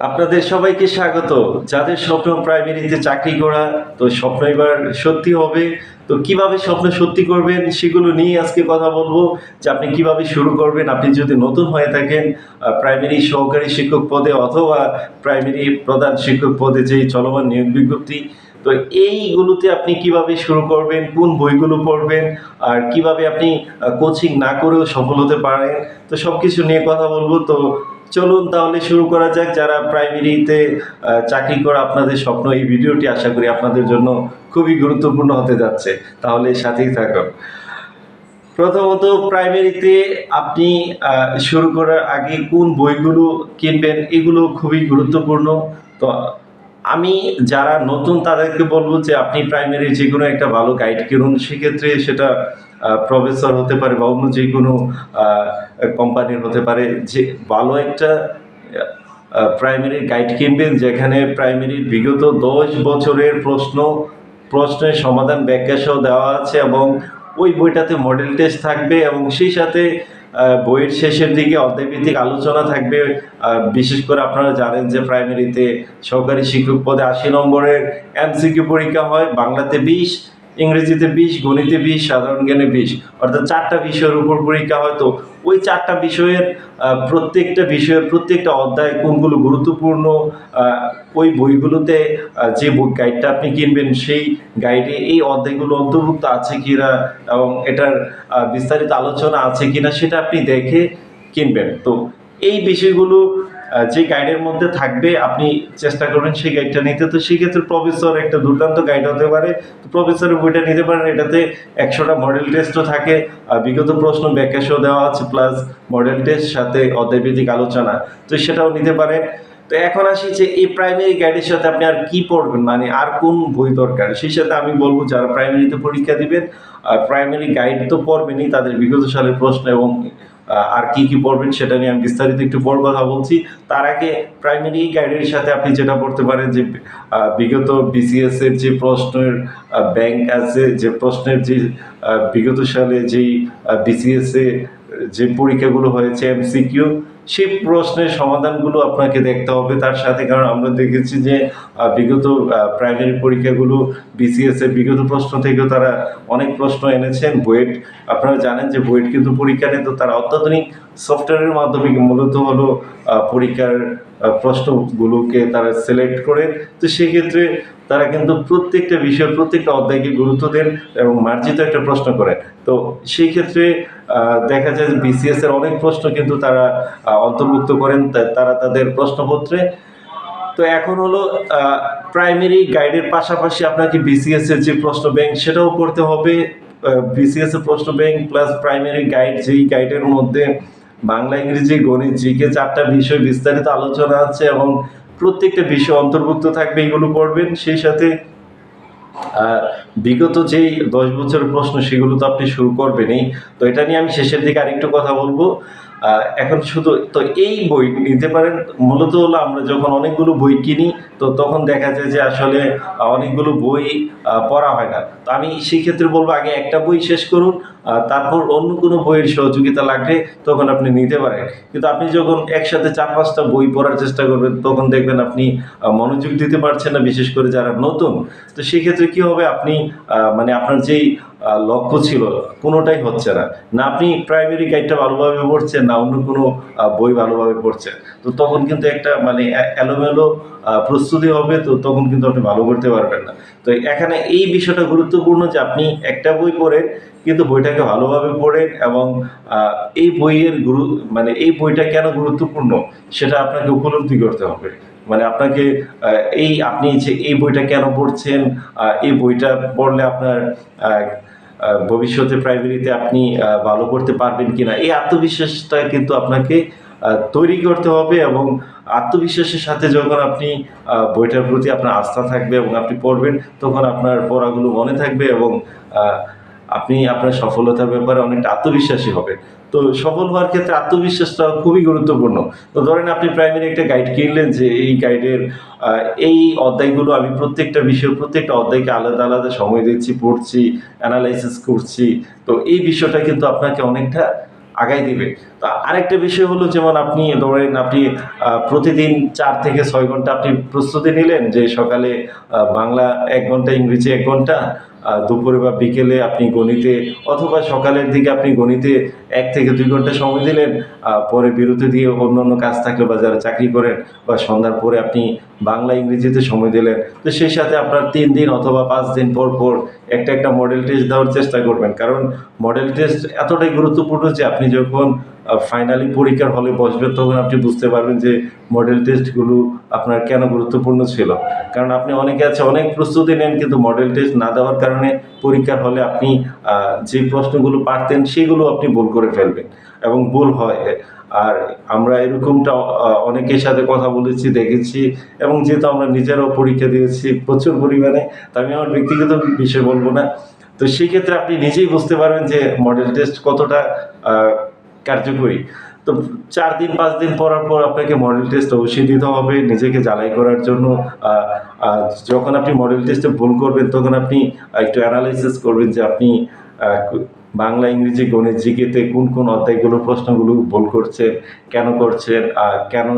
আপনাদের সবাইকে স্বাগত। যাদের স্বপ্ন প্রাইমারিতে চাকরি করা, তো স্বপ্ন এবার সত্যি হবে। তো কীভাবে স্বপ্ন সত্যি করবেন সেগুলো নিয়ে আজকে কথা বলব। যে আপনি কীভাবে শুরু করবেন, আপনি যদি নতুন হয়ে থাকেন প্রাইমারি সহকারী শিক্ষক পদে অথবা প্রাইমারি প্রধান শিক্ষক পদে যেই চলমান নিয়োগ বিজ্ঞপ্তি, তো এইগুলোতে আপনি কীভাবে শুরু করবেন, কোন বইগুলো পড়বেন, আর কীভাবে আপনি কোচিং না করেও সফল হতে পারেন, তো সব কিছু নিয়ে কথা বলব। তো চলুন তাহলে শুরু করা যাক। যারা প্রাইমারিতে চাকরি করা আপনাদের স্বপ্ন, এই ভিডিওটি আশা করি আপনাদের জন্য খুবই গুরুত্বপূর্ণ হতে যাচ্ছে। তাহলে সাথেই থাকুন। প্রথমত প্রাইমারিতে আপনি শুরু করার আগে কোন বইগুলো কিনবেন, এগুলো খুবই গুরুত্বপূর্ণ। তো আমি যারা নতুন তাদেরকে বলব যে আপনি প্রাইমারি যে কোনো একটা ভালো গাইড কিনুন, সেক্ষেত্রে সেটা প্রফেসর হতে পারে বা অন্য যে কোনো কোম্পানির হতে পারে, যে ভালো একটা প্রাইমারি গাইড কিনবেন, যেখানে প্রাইমারির বিগত দশ বছরের প্রশ্ন, প্রশ্নের সমাধান ব্যাখ্যা সহ দেওয়া আছে এবং ওই বইটাতে মডেল টেস্ট থাকবে এবং সেই সাথে বইয়ের শেষের দিকে অধ্যায়ভিত্তিক আলোচনা থাকবে। বিশেষ করে আপনারা জানেন যে প্রাইমারিতে সহকারী শিক্ষক পদে আশি নম্বরের এমসিকিউ পরীক্ষা হয়। বাংলাতে বিশ ইংরেজিতে বিশ, গণিতে বিশ, সাধারণ জ্ঞানে বিশ। অর্থাৎ চারটা বিষয়ের উপর পরীক্ষা হয় তো ওই চারটা বিষয়ের প্রত্যেকটা বিষয়ের প্রত্যেকটা অধ্যায় কোনগুলো গুরুত্বপূর্ণ ওই বইগুলোতে যে গাইডটা আপনি কিনবেন সেই গাইডে এই অধ্যায়গুলো অন্তর্ভুক্ত আছে কিনা এবং এটার বিস্তারিত আলোচনা আছে কিনা সেটা আপনি দেখে কিনবেন। তো এই বিষয়গুলো যে গাইডের মধ্যে থাকবে, আপনি চেষ্টা করবেন সেই গাইডটা নিতে। তো সেক্ষেত্রে প্রফেসর একটা দুর্দান্ত গাইড হতে পারে। তো প্রফেসরের বইটা নিতে পারেন। এটাতে একশোটা মডেল টেস্টও থাকে। আর বিগত প্রশ্ন ব্যাখ্যা দেওয়া আছে প্লাস মডেল টেস্ট সাথে অধ্যায়ভিত্তিক আলোচনা। তো সেটাও নিতে পারেন। তো এখন আসি যে এই প্রাইমারি গাইডের সাথে আপনি আর কি পড়বেন? মানে আর কোন বই দরকার? সেই সাথে আমি বলব, যারা প্রাইমারিতে পরীক্ষা দিবেন, আর প্রাইমারি গাইড তো পড়বেনই, তাদের বিগত সালের প্রশ্ন এবং আর কি কি পড়বেন সেটা নিয়ে আমি বিস্তারিত একটু পর কথা বলছি। তার আগে প্রাইমারি গাইডের সাথে আপনি যেটা পড়তে পারেন যে বিগত বিসিএস এর যে প্রশ্নের ব্যাংক আছে, যে প্রশ্নের যে বিগত সালে যেই বিসিএস এ যে পরীক্ষাগুলো হয়েছে এমসিকিউ সেই প্রশ্নের সমাধানগুলো আপনাকে দেখতে হবে। তার সাথে কারণ আমরা দেখেছি যে বিগত প্রাইমারি পরীক্ষাগুলো বিসিএস এর বিগত প্রশ্ন থেকেও তারা অনেক প্রশ্ন এনেছেন। বুয়েট আপনারা জানেন যে বুয়েট কিন্তু পরীক্ষা নেই তো তারা অত্যাধুনিক সফটওয়্যারের মাধ্যমে মূলত হলো পরীক্ষার প্রশ্নগুলোকে তারা সিলেক্ট করে? তো সেক্ষেত্রে তারা কিন্তু প্রত্যেকটা বিষয়, প্রত্যেকটা অধ্যায়কে গুরুত্ব দেন এবং মার্জিত একটা প্রশ্ন করেন। তো সেই ক্ষেত্রে দেখা যায় বিসিএস এর অনেক প্রশ্ন কিন্তু তারা অন্তর্ভুক্ত করেন তারা তাদের প্রশ্নপত্রে। তো এখন হলো প্রাইমারি গাইডের পাশাপাশি আপনাকে বিসিএস এর যে প্রশ্ন ব্যাংক সেটাও করতে হবে। বিসিএস এর প্রশ্ন ব্যাংক প্লাস প্রাইমারি গাইড যেই গাইডের মধ্যে বাংলা, ইংরেজি, গণিত, জিকে চারটা বিষয় বিস্তারিত আলোচনা আছে এবং প্রত্যেকটা বিষয় অন্তর্ভুক্ত থাকবে, এগুলো পড়বেন। সেই সাথে বিগত যেই দশ বছরের প্রশ্ন, সেগুলো তো আপনি শুরু করবেনই। তো এটা নিয়ে আমি শেষের দিকে আরেকটু কথা বলব। এখন শুধু তো এই বই নিতে পারেন। মূলত হলো আমরা যখন অনেকগুলো বই কিনি, তো তখন দেখা যায় যে আসলে অনেকগুলো বই পড়া হয় না। তো আমি সেই ক্ষেত্রে বলব, আগে একটা বই শেষ করুন তারপর অন্য কোনো বইয়ের সহযোগিতা লাগলে তখন আপনি নিতে পারেন। কিন্তু আপনি যখন একসাথে চার পাঁচটা বই পড়ার চেষ্টা করবেন, তখন দেখবেন আপনি মনোযোগ দিতে পারছেন না, বিশেষ করে যারা নতুন। তো সেক্ষেত্রে কি হবে? আপনি মানে আপনার যেই লক্ষ্য ছিল কোনোটাই হচ্ছে না। না আপনি প্রাইমারি গাইডটা ভালোভাবে পড়ছেন, না অন্য কোনো বই ভালোভাবে পড়ছেন। তো তখন কিন্তু একটা মানে এলোমেলো প্রস্তুতি হবে, তো তখন কিন্তু আপনি ভালো করতে পারবেন না। তো এখানে এই বিষয়টা গুরুত্বপূর্ণ যে আপনি একটা বই পড়েন, কিন্তু বইটাকে ভালোভাবে পড়েন এবং এই বইয়ের গুরু মানে এই বইটা কেন গুরুত্বপূর্ণ, সেটা আপনাকে উপলব্ধি করতে হবে। মানে আপনাকে এই আপনি যে এই বইটা কেন পড়ছেন এই বইটা পড়লে আপনার ভবিষ্যতে প্রাইমারিতে আপনি ভালো করতে পারবেন কিনা, এই আত্মবিশ্বাসটা কিন্তু আপনাকে তৈরি করতে হবে এবং আত্মবিশ্বাসের সাথে যখন আপনি বইটার প্রতি আপনার আস্থা থাকবে এবং আপনি পড়বেন, তখন আপনার পড়াগুলো মনে থাকবে এবং আপনি আপনার সফলতার ব্যাপারে অনেকটা আত্মবিশ্বাসী হবে তো সফল হওয়ার ক্ষেত্রে আত্মবিশ্বাসটা খুবই গুরুত্বপূর্ণ। তো ধরেন আপনি প্রাইমারি একটা গাইড কিনলেন যে এই গাইডের এই অধ্যায়গুলো আমি প্রত্যেকটা বিষয় প্রত্যেকটা অধ্যায়কে আলাদা আলাদা সময় দিচ্ছি, পড়ছি অ্যানালাইসিস করছি। তো এই বিষয়টা কিন্তু আপনাকে অনেকটা আগাই দিবে। তো আরেকটা বিষয় হলো যেমন আপনি ধরেন আপনি প্রতিদিন চার থেকে ছয় ঘণ্টা আপনি প্রস্তুতি নিলেন যে সকালে বাংলা এক ঘণ্টা, ইংরেজি এক ঘণ্টা দুপুরে বা বিকেলে আপনি গণিতে অথবা সকালের দিকে আপনি গণিতে এক থেকে দুই ঘণ্টা সময় দিলেন পরে বিরতি দিয়ে অন্য অন্য কাজ থাকলে বা যারা চাকরি করেন বা সন্ধ্যার পরে আপনি বাংলা, ইংরেজিতে সময় দিলেন, তো সেই সাথে আপনার তিন দিন অথবা পাঁচ দিন পর পর একটা একটা মডেল টেস্ট দেওয়ার চেষ্টা করবেন। কারণ মডেল টেস্ট এতটাই গুরুত্বপূর্ণ যে আপনি যখন ফাইনালি পরীক্ষার হলে বসবেন তখন আপনি বুঝতে পারবেন যে মডেল টেস্টগুলো আপনার কেন গুরুত্বপূর্ণ ছিল। কারণ আপনি অনেকে আছে, অনেক প্রস্তুতি নেন, কিন্তু মডেল টেস্ট না দেওয়ার কারণে পরীক্ষার হলে আপনি যে প্রশ্নগুলো পারতেন সেগুলো আপনি ভুল করে ফেলবেন এবং ভুল হয়। আর আমরা এরকমটা অনেকের সাথে কথা বলেছি, দেখেছি এবং যেহেতু আমরা নিজেরাও পরীক্ষা দিয়েছি প্রচুর পরিমাণে, তা আমি আমার ব্যক্তিগত বিষয় বলব না। তো সেক্ষেত্রে আপনি নিজেই বুঝতে পারবেন যে মডেল টেস্ট কতটা কার্যকরী। তো চার দিন, পাঁচ দিন পরার পর আপনাকে মডেল টেস্ট অবশ্যই দিতে হবে, নিজেকে জ্বালাই করার জন্য। যখন আপনি মডেল টেস্টে ভুল করবেন, তখন আপনি একটু অ্যানালাইসিস করবেন যে আপনি বাংলা, ইংরেজি, গণিত, জিকেতে কোন কোন অধ্যায়গুলো, প্রশ্নগুলো ভুল করছেন, কেন করছেন কেন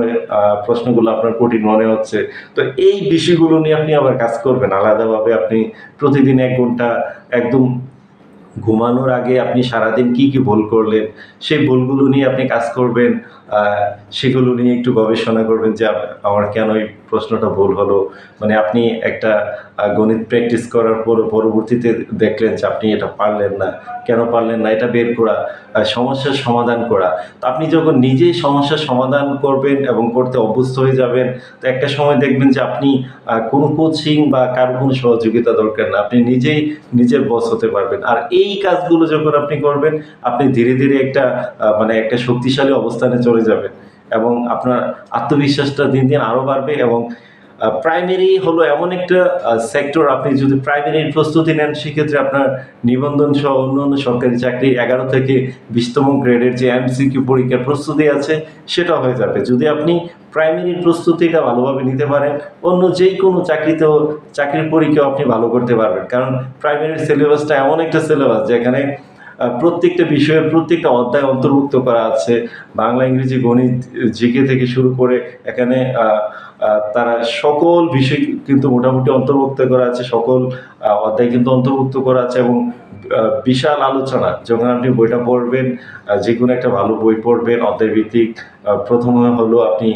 প্রশ্নগুলো আপনার কঠিন মনে হচ্ছে। তো এই বিষয়গুলো নিয়ে আপনি আবার কাজ করবেন। আলাদাভাবে আপনি প্রতিদিন এক ঘণ্টা, একদম ঘুমানোর আগে আপনি সারাদিন কি কি ভুল করলেন, সেই ভুলগুলো নিয়ে আপনি কাজ করবেন সেগুলো নিয়ে একটু গবেষণা করবেন যে আমার কেন ওই প্রশ্নটা ভুল হলো। মানে আপনি একটা গণিত প্র্যাকটিস করার পর পরবর্তীতে দেখলেন যে আপনি এটা পারলেন না। কেন পারলেন না? এটা বের করা। সমস্যার সমাধান করা। তো আপনি যখন নিজেই সমস্যার সমাধান করবেন এবং করতে অভ্যস্ত হয়ে যাবেন, তো একটা সময় দেখবেন যে আপনি কোনো কোচিং বা কারও কোনো সহযোগিতা দরকার না। আপনি নিজেই নিজের বস হতে পারবেন। আর এই কাজগুলো যখন আপনি করবেন, আপনি ধীরে ধীরে একটা মানে একটা শক্তিশালী অবস্থানে চলে যাবেন এবং আপনার আত্মবিশ্বাসটা দিন দিন আরও বাড়বে এবং প্রাইমারি হলো এমন একটা সেক্টর আপনি যদি প্রাইমারির প্রস্তুতি নেন, সেক্ষেত্রে আপনার নিবন্ধন সহ অন্য অন্য সরকারি চাকরি এগারো থেকে বিশতম গ্রেডের যে এমসিকিউ পরীক্ষার প্রস্তুতি আছে সেটা হয়ে যাবে। যদি আপনি প্রাইমারির প্রস্তুতিটা ভালোভাবে নিতে পারেন, অন্য যেই কোনো চাকরিতেও চাকরির পরীক্ষাও আপনি ভালো করতে পারবেন। কারণ প্রাইমারির সিলেবাসটা এমন একটা সিলেবাস যেখানে প্রত্যেকটা বিষয়ের প্রত্যেকটা অধ্যায় অন্তর্ভুক্ত করা আছে। বাংলা, ইংরেজি, গণিত, জিকে থেকে শুরু করে এখানে তারা সকল বিষয় কিন্তু মোটামুটি অন্তর্ভুক্ত করা আছে, সকল অধ্যায় কিন্তু অন্তর্ভুক্ত করা আছে এবং বিশাল আলোচনা। যখন আপনি বইটা পড়বেন যে কোনো একটা ভালো বই পড়বেন অধ্যায় ভিত্তিক প্রথমে হলো আপনি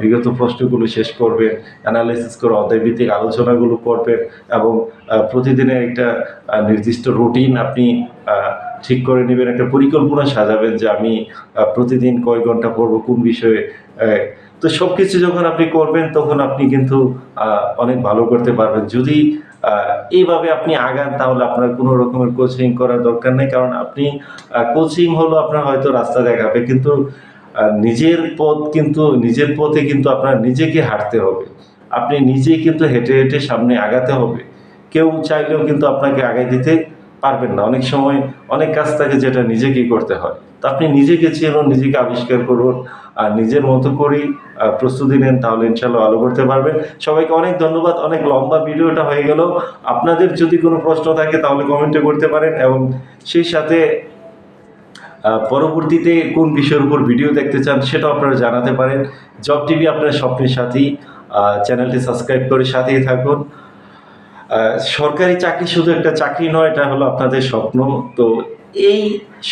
বিগত প্রশ্নগুলো শেষ করবেন অ্যানালাইসিস করে অধ্যায় ভিত্তিক আলোচনাগুলো পড়বেন এবং প্রতিদিনের একটা নির্দিষ্ট রুটিন আপনি ঠিক করে নেবেন, একটা পরিকল্পনা সাজাবেন যে আমি প্রতিদিন কয় ঘণ্টা পড়ব, কোন বিষয়ে তো সব কিছু যখন আপনি করবেন, তখন আপনি কিন্তু অনেক ভালো করতে পারবেন। যদি এইভাবে আপনি আগান, তাহলে আপনার কোনো রকমের কোচিং করার দরকার নেই। কারণ আপনি কোচিং হলো আপনার হয়তো রাস্তা দেখাবে, কিন্তু নিজের পথ কিন্তু, নিজের পথে কিন্তু আপনার নিজেকে হাঁটতে হবে। আপনি নিজেই কিন্তু হেঁটে হেঁটে সামনে আগাতে হবে। কেউ চাইলেও কিন্তু আপনাকে আগাই দিতে পারবেন না। অনেক সময় অনেক কাজ থাকে যেটা নিজেকেই করতে হয়। তো আপনি নিজেকে চিনুন নিজেকে আবিষ্কার করুন আর নিজের মতো করেই প্রস্তুতি নেন তাহলে ইনশাল্লাহ আলো করতে পারবেন। সবাইকে অনেক ধন্যবাদ। অনেক লম্বা ভিডিওটা হয়ে গেল। আপনাদের যদি কোনো প্রশ্ন থাকে তাহলে কমেন্টে করতে পারেন এবং সেই সাথে পরবর্তীতে কোন বিষয়ের উপর ভিডিও দেখতে চান সেটাও আপনারা জানাতে পারেন। জব টিভি আপনার স্বপ্নের সাথী। আহ, চ্যানেলটি সাবস্ক্রাইব করে সাথেই থাকুন। সরকারি চাকরি শুধু একটা চাকরি নয়, এটা হলো আপনাদের স্বপ্ন। তো এই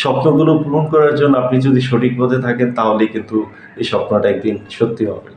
স্বপ্নগুলো পূরণ করার জন্য আপনি যদি সঠিক পথে থাকেন তাহলে কিন্তু এই স্বপ্নটা একদিন সত্যি হবে।